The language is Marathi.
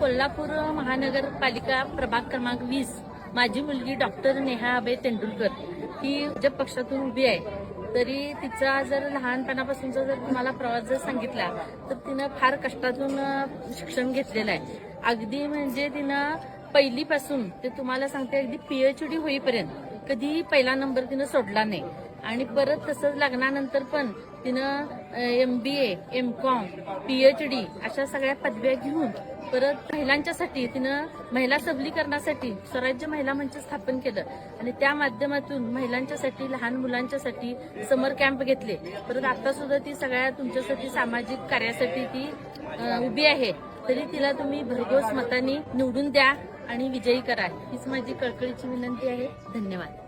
कोल्हापूर महानगरपालिका प्रभाग क्रमांक वीस माझी मुलगी डॉक्टर नेहा अभय तेंडुलकर. ही भाजप पक्षातून उभी आहे. तरी तिचा जर लहानपणापासूनचा जर तुम्हाला प्रवास जर सांगितला तर तिनं फार कष्टातून शिक्षण घेतलेलं आहे. अगदी म्हणजे तिनं पहिलीपासून ते तुम्हाला सांगते अगदी पीएचडी होईपर्यंत कधीही पहिला नंबर तिनं सोडला नाही. आणि परत तसंच लग्नानंतर पण तिनं M B A M Com P H D अशा सगळ्या पदव्या घेऊन परत महिलांच्यासाठी तिनं महिला सबलीकरणासाठी स्वराज्य महिला मंच स्थापन केलं. आणि त्या माध्यमातून महिलांच्यासाठी लहान मुलांच्यासाठी समर कॅम्प घेतले. परत आता सुद्धा ती सगळ्या तुमच्यासाठी सामाजिक कार्यासाठी ती उभी आहे. तरी तिला तुम्ही भरघोस मताने निवडून द्या आणि विजयी करा. हीच माझी कळकळीची विनंती आहे. धन्यवाद.